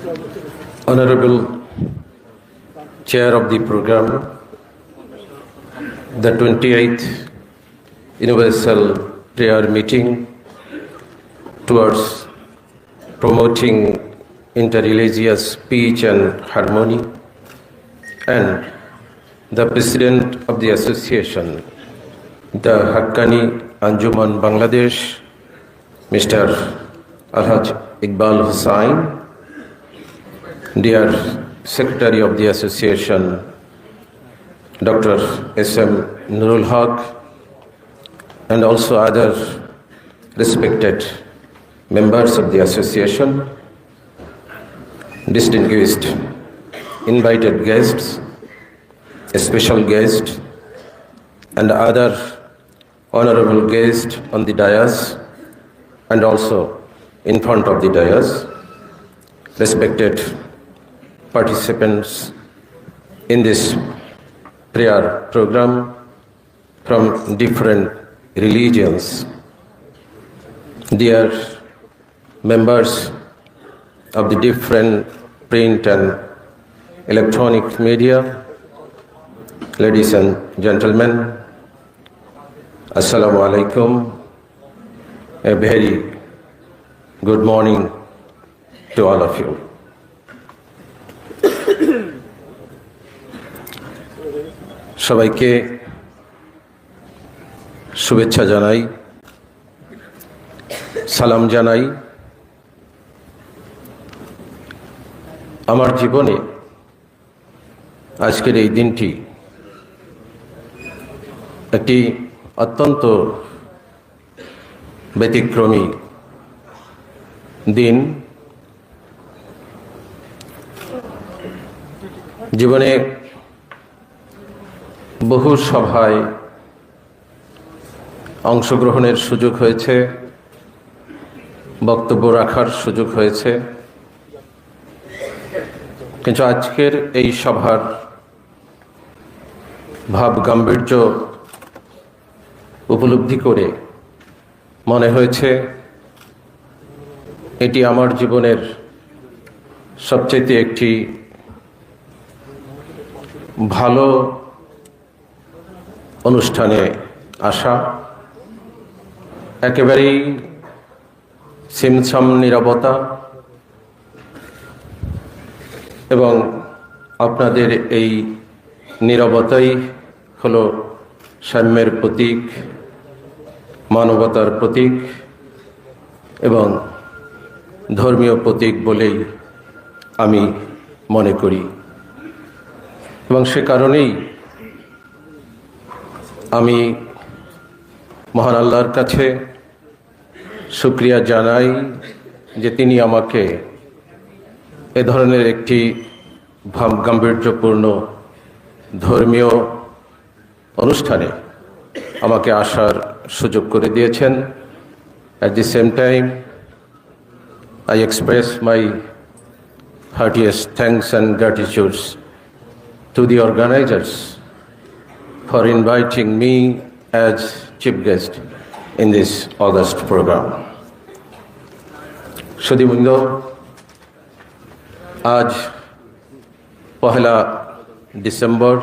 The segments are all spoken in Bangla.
Honorable Chair of the program, the 28th Universal Prayer Meeting towards promoting interreligious peace and harmony, and the President of the Association, the Haqqani Anjuman Bangladesh, Mr. Alhaj Iqbal Hussain, Dear Secretary of the Association, Dr. S.M. Nurul Haq, and also other respected members of the association, distinguished invited guests, special guests, and other honorable guests on the dais and also in front of the dais, respected participants in this prayer program from different religions. Dear members of the different print and electronic media, ladies and gentlemen, Assalamu alaikum. A very good morning to all of you. সবাইকে শুভেচ্ছা জানাই সালাম জানাই। আমার জীবনে আজকের এই দিনটি একটি অত্যন্ত ব্যতিক্রমী দিন। জীবনে বহু সভায় অংশগ্রহণের সুযোগ হয়েছে, বক্তব্য রাখার সুযোগ হয়েছে। কিন্তু আজকের এই সভার ভাব গাম্ভীর্য উপলব্ধি করে মনে হয়েছে, এটি আমার জীবনের সবচেয়ে একটি ভালো অনুষ্ঠানে আসা, একেবারেই সিমসাম নিরবতা এবং আপনাদের এই নিরবতাই হলো সাম্যের প্রতীক, মানবতার প্রতীক এবং ধর্মীয় প্রতীক বলেই আমি মনে করি। এবং সে কারণেই আমি মহান আল্লাহর কাছে শুক্রিয়া জানাই যে তিনি আমাকে এ ধরনের একটি গাম্ভীর্যপূর্ণ ধর্মীয় অনুষ্ঠানে আমাকে আসার সুযোগ করে দিয়েছেন। At the same time I express my heartiest thanks and gratitudes to the organizers for inviting me as chief guest in this August program. সুদীবৃন্দ আজ পহেলা ডিসেম্বর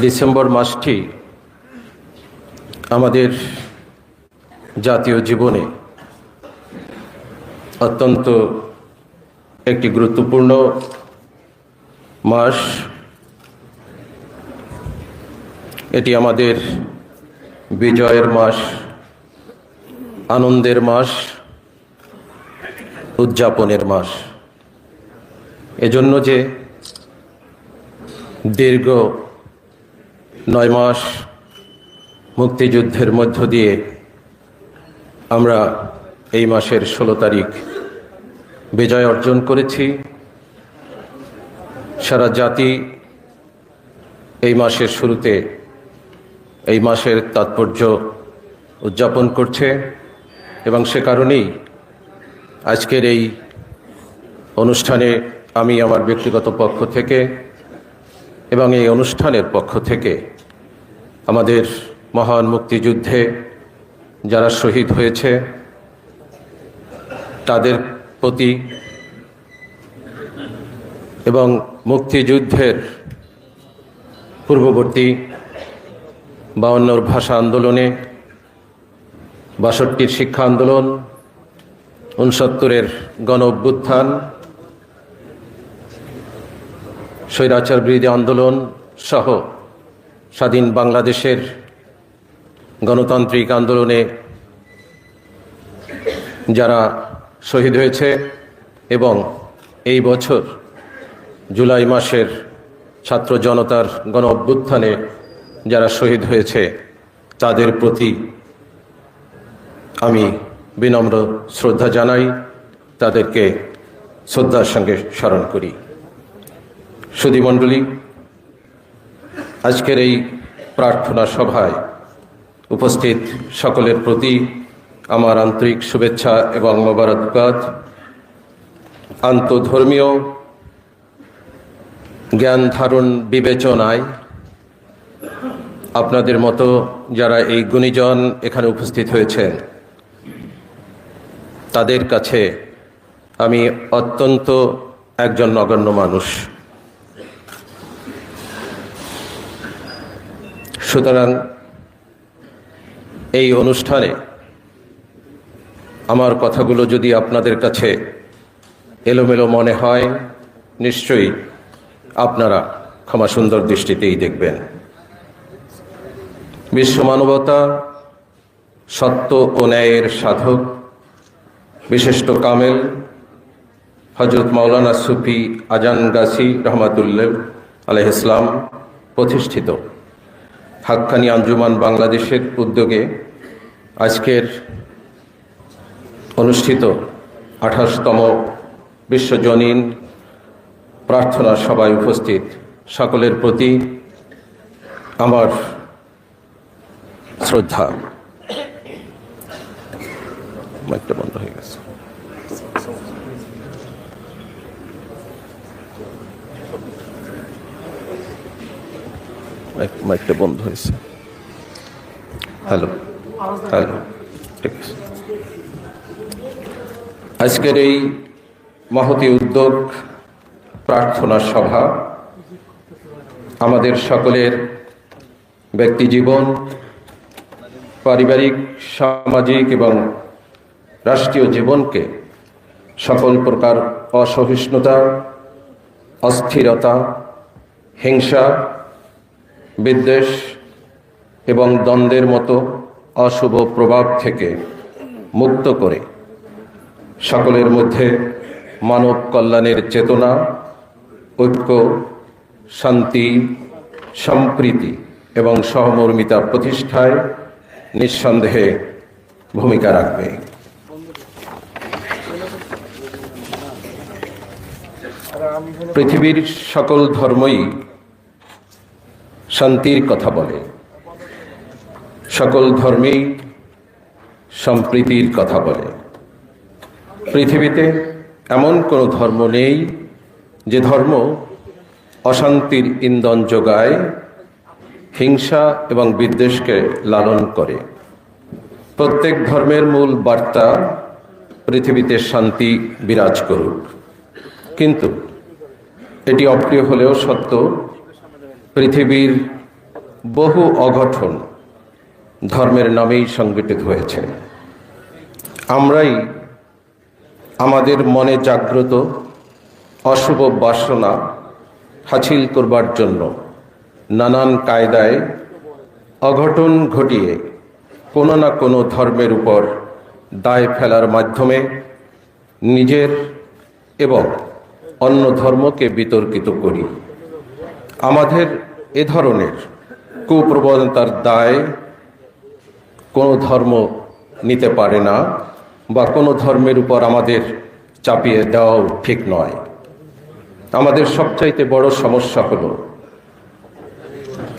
ডিসেম্বর মাসটি আমাদের জাতীয় জীবনে অত্যন্ত একটি গুরুত্বপূর্ণ মাস। এটি আমাদের বিজয়ের মাস, আনন্দের মাস, উদযাপনের মাস। এজন্য যে দীর্ঘ নয় মাস মুক্তিযুদ্ধের মধ্য দিয়ে আমরা এই মাসের ষোলো তারিখ বিজয় অর্জন করেছি। সারা জাতি এই মাসের শুরুতে এই মাসের তাৎপর্য উদযাপন করছে এবং সে কারণেই আজকের এই অনুষ্ঠানে আমি আমার ব্যক্তিগত পক্ষ থেকে এবং এই অনুষ্ঠানের পক্ষ থেকে আমাদের মহান মুক্তিযুদ্ধে যারা শহীদ হয়েছে, তাদের প্রতি এবং মুক্তিযুদ্ধের পূর্ববর্তী বাউন্নর ভাষা আন্দোলনে বাষট্টির শিক্ষা আন্দোলন উনসত্তরের গণ অভ্যুত্থান, স্বৈরাচার বিরোধী আন্দোলন সহ স্বাধীন বাংলাদেশের গণতান্ত্রিক আন্দোলনে যারা শহীদ হয়েছে এবং এই বছর জুলাই মাসের ছাত্র জনতার গণ অভ্যুত্থানে যারা শহীদ হয়েছে, তাদের প্রতি আমি বিনম্র শ্রদ্ধা জানাই, তাদেরকে শ্রদ্ধার সঙ্গে স্মরণ করি। সুধীমণ্ডলী আজকের এই প্রার্থনা সভায় উপস্থিত সকলের প্রতি আমার আন্তরিক শুভেচ্ছা এবং মোবারকবাদ। আন্তধর্মীয় জ্ঞান ধারণ বিবেচনায় আপনাদের মতো যারা এই গুণীজন এখানে উপস্থিত হয়েছেন, তাদের কাছে আমি অত্যন্ত একজন নগণ্য মানুষ। সুতরাং এই অনুষ্ঠানে আমার কথাগুলো যদি আপনাদের কাছে এলোমেলো মনে হয়, নিশ্চয়ই আপনারা ক্ষমা সুন্দর দৃষ্টিতেই দেখবেন। বিশ্ব মানবতা, সত্য ও ন্যায়ের সাধক, বিশিষ্ট কামেল হজরত মাওলানা সুফি আজান গাছি রহমাতুল্লাহ আলহ ইসলাম প্রতিষ্ঠিত। হাক্কানি আঞ্জুমান বাংলাদেশের উদ্যোগে আজকের অনুষ্ঠিত আঠাশতম বিশ্বজনীন প্রার্থনা সবাই উপস্থিত সকলের প্রতি আমার শ্রদ্ধা। মাইকটা বন্ধ হয়ে গেছে। মাইক- মাইকটা বন্ধ হয়েছে। হ্যালো হ্যালো, ঠিক আছে। আজকের এই মহতি উদ্যোগ প্রার্থনা সভা। আমাদের সকলের ব্যক্তি জীবন, পারিবারিক, সামাজিক এবং রাষ্ট্রীয় জীবনকে সকল প্রকার অসহিষ্ণুতা, অস্থিরতা, হিংসা, বিদ্বেষ এবং দ্বন্দ্বের মতো অশুভ প্রভাব থেকে মুক্ত করে সকলের মধ্যে মানব কল্যাণের চেতনা ঐক্য, শান্তি, সম্প্রীতি এবং সহমর্মিতা প্রতিষ্ঠায় নিঃসন্দেহে ভূমিকা রাখবে। পৃথিবীর সকল ধর্মই শান্তির কথা বলে। সকল ধর্মেই সম্প্রীতির কথা বলে। পৃথিবীতে এমন কোনো ধর্ম নেই যে ধর্ম অশান্তির ইন্ধন যোগায়, হিংসা এবং বিদ্বেষকে লালন করে। প্রত্যেক ধর্মের মূল বার্তা পৃথিবীতে শান্তি বিরাজ করুক। কিন্তু এটি অপ্রিয় হলেও সত্য, পৃথিবীর বহু অঘটন ধর্মের নামেই সংগঠিত হয়েছে। আমরাই আমাদের মনে জাগ্রত অশুভ বাসনা হাসিল করবার জন্য নানান কায়দায় অঘটন ঘটিয়ে কোনো না কোনো ধর্মের উপর দায় ফেলার মাধ্যমে নিজের এবং অন্য ধর্মকে বিতর্কিত করি। আমাদের এ ধরনের কুপ্রবণতার দায় কোনো ধর্ম নিতে পারে না বা কোনো ধর্মের উপর আমাদের চাপিয়ে দেওয়াও ঠিক নয়। আমাদের সবচাইতে বড় সমস্যা হলো,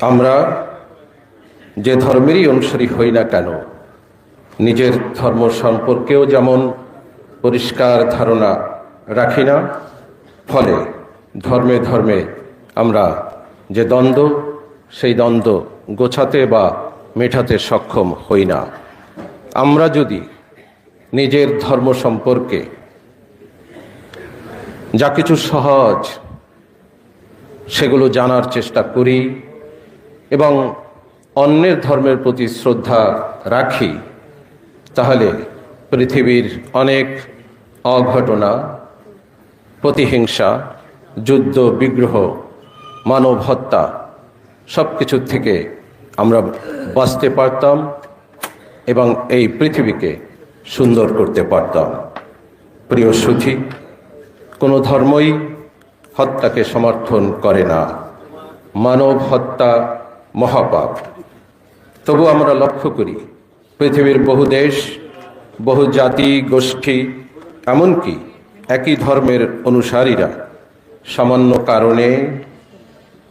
আমরা যে ধর্মেরই অনুসারী হই না কেন, নিজের ধর্ম সম্পর্কেও যেমন পরিষ্কার ধারণা রাখি না, ফলে ধর্মে ধর্মে আমরা যে দ্বন্দ্ব, সেই দ্বন্দ্ব গোছাতে বা মেটাতে সক্ষম হই না। আমরা যদি নিজের ধর্ম সম্পর্কে যা কিছু সহজ, সেগুলো জানার চেষ্টা করি এবং অন্যের ধর্মের প্রতি শ্রদ্ধা রাখি, তাহলে পৃথিবীর অনেক অঘটনা, প্রতিহিংসা, যুদ্ধ, বিগ্রহ, মানব হত্যা সব কিছুর থেকে আমরা বাঁচতে পারতাম এবং এই পৃথিবীকে সুন্দর করতে পারতাম। প্রিয় সুধী কোনো ধর্মই হত্যাকে সমর্থন করে না। মানব হত্যা মহাপাপ। তবু আমরা লক্ষ্য করি, পৃথিবীর বহু দেশ, বহু জাতি, গোষ্ঠী, এমনকি একই ধর্মের অনুসারীরা সামান্য কারণে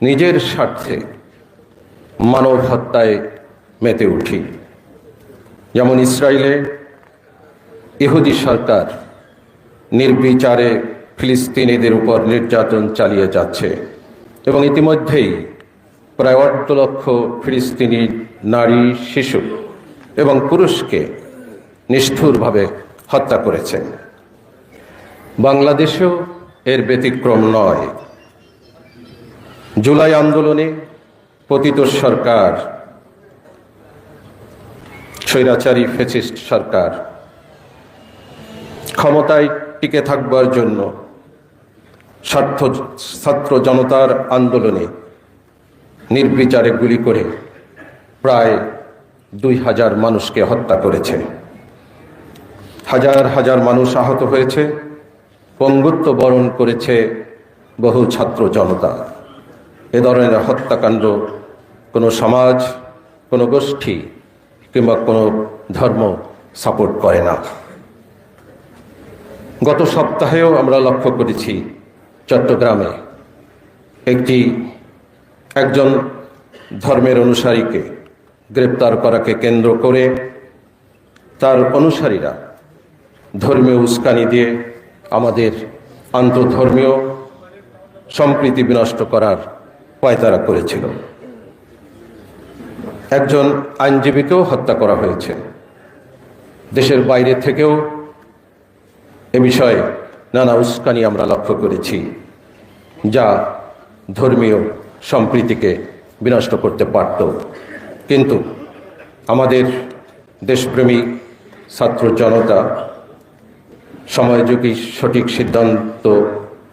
নিজের স্বার্থে মানব হত্যায় মেতে উঠি। যেমন ইসরায়েলে ইহুদি সরকার নির্বিচারে ফিলিস্তিনিদের উপর নির্যাতন চালিয়ে যাচ্ছে। এবং ইতিমধ্যেই প্রায় অর্ধ লক্ষ ফিলিস্তিনি নারী, শিশু এবং পুরুষকে নিষ্ঠুরভাবে হত্যা করেছে। বাংলাদেশেও এর ব্যতিক্রম নয়। জুলাই আন্দোলনে পতিত সরকার, স্বৈরাচারী ফেসিস্ট সরকার ক্ষমতায় টিকে থাকবার জন্য স্বার্থ, ছাত্র জনতার আন্দোলনে নির্বিচারে গুলি করে প্রায় দুই হাজার মানুষকে হত্যা করেছে। হাজার হাজার মানুষ আহত হয়েছে পঙ্গুত্ব বরণ করেছে বহু ছাত্র জনতা। এ ধরনের হত্যাকাণ্ড কোনো সমাজ, কোনো গোষ্ঠী কিংবা কোনো ধর্ম সাপোর্ট করে না। গত সপ্তাহেও আমরা লক্ষ্য করেছি চট্টগ্রামে একটি একজন ধর্মের অনুসারীকে গ্রেপ্তার করাকে কেন্দ্র করে তার অনুসারীরা ধর্মীয় উস্কানি দিয়ে আমাদের আন্তধর্মীয় সম্প্রীতি বিনষ্ট করার পায়তারা করেছিল। একজন আইনজীবীকেও হত্যা করা হয়েছে। দেশের বাইরে থেকেও এ বিষয়ে নানা উস্কানি আমরা লক্ষ্য করেছি, যা ধর্মীয় সম্প্রীতিকে বিনষ্ট করতে পারত। কিন্তু আমাদের দেশপ্রেমী ছাত্র জনতা সময়যোগী সঠিক সিদ্ধান্ত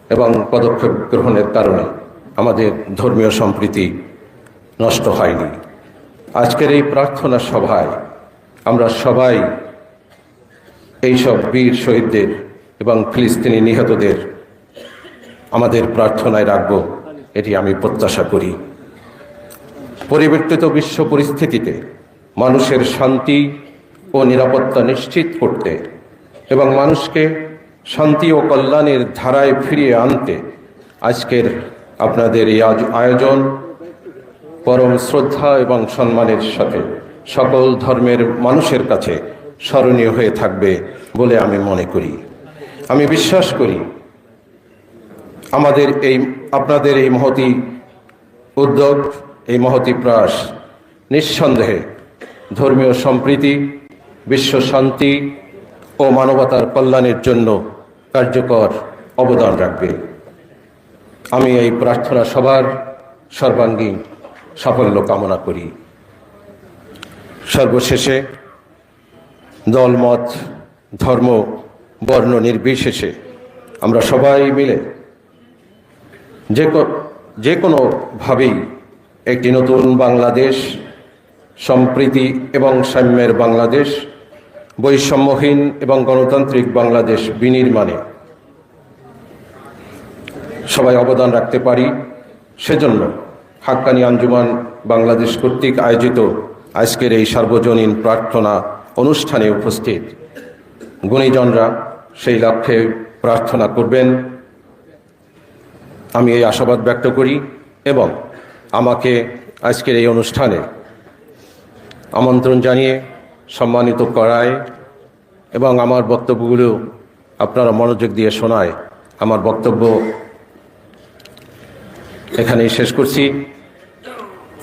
এবং পদক্ষেপ গ্রহণের কারণে আমাদের ধর্মীয় সম্প্রীতি নষ্ট হয়নি। আজকের এই প্রার্থনা সভায় আমরা সবাই এইসব বীর শহীদদের এবং ফিলিস্তিনি নিহতদের আমাদের প্রার্থনায় রাখব, এটি আমি প্রত্যাশা করি। পরিবর্তিত বিশ্ব পরিস্থিতিতে মানুষের শান্তি ও নিরাপত্তা নিশ্চিত করতে এবং মানুষকে শান্তি ও কল্যাণের ধারায় ফিরিয়ে আনতে আজকের আপনাদের এই আয়োজন পরম শ্রদ্ধা এবং সম্মানের সাথে সকল ধর্মের মানুষের কাছে স্মরণীয় হয়ে থাকবে বলে আমি মনে করি। আমি বিশ্বাস করি আমাদের এই, আপনাদের এই মহতি উদ্যোগ, এই মহতি প্রয়াস নিঃসন্দেহে ধর্মীয় সম্প্রীতি, বিশ্ব শান্তি ও মানবতার কল্যাণের জন্য কার্যকর অবদান রাখবে। আমি এই প্রার্থনা সবার সর্বাঙ্গীন সাফল্য কামনা করি। সর্বশেষে দলমত, ধর্ম বর্ণ নির্বিশেষে আমরা সবাই মিলে যে যে কোনোভাবেই একটি নতুন বাংলাদেশ, সম্প্রীতি এবং সাম্যের বাংলাদেশ, বৈষম্যহীন এবং গণতান্ত্রিক বাংলাদেশ বিনির্মাণে সবাই অবদান রাখতে পারি। সেজন্য হাক্কানি আঞ্জুমান বাংলাদেশ কর্তৃক আয়োজিত আজকের এই সার্বজনীন প্রার্থনা অনুষ্ঠানে উপস্থিত গুণীজনরা সেই লক্ষ্যে প্রার্থনা করবেন। আমি এই আশাবাদ ব্যক্ত করি এবং আমাকে আজকের এই অনুষ্ঠানে আমন্ত্রণ জানিয়ে সম্মানিত করায় এবং আমার বক্তব্যগুলো আপনারা মনোযোগ দিয়ে শোনায় আমার বক্তব্য এখানেই শেষ করছি।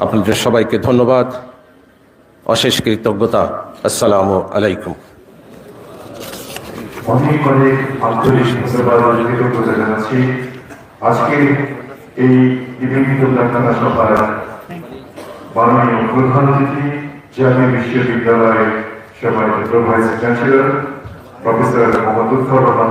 আপনাদের সবাইকে ধন্যবাদ। অশেষ কৃতজ্ঞতা। আসসালামু আলাইকুম। অনেক অনেক আন্তরিক ধন্যবাদ কৃতজ্ঞতা জানাচ্ছি। আজকে এই বিভিন্ন সভায় মাননীয় প্রধান অতিথি, জাতীয় বিশ্ববিদ্যালয়ের সভায় ভাইস চ্যান্সেলর প্রফেসর মোহাম্মদ উত্তর রহমান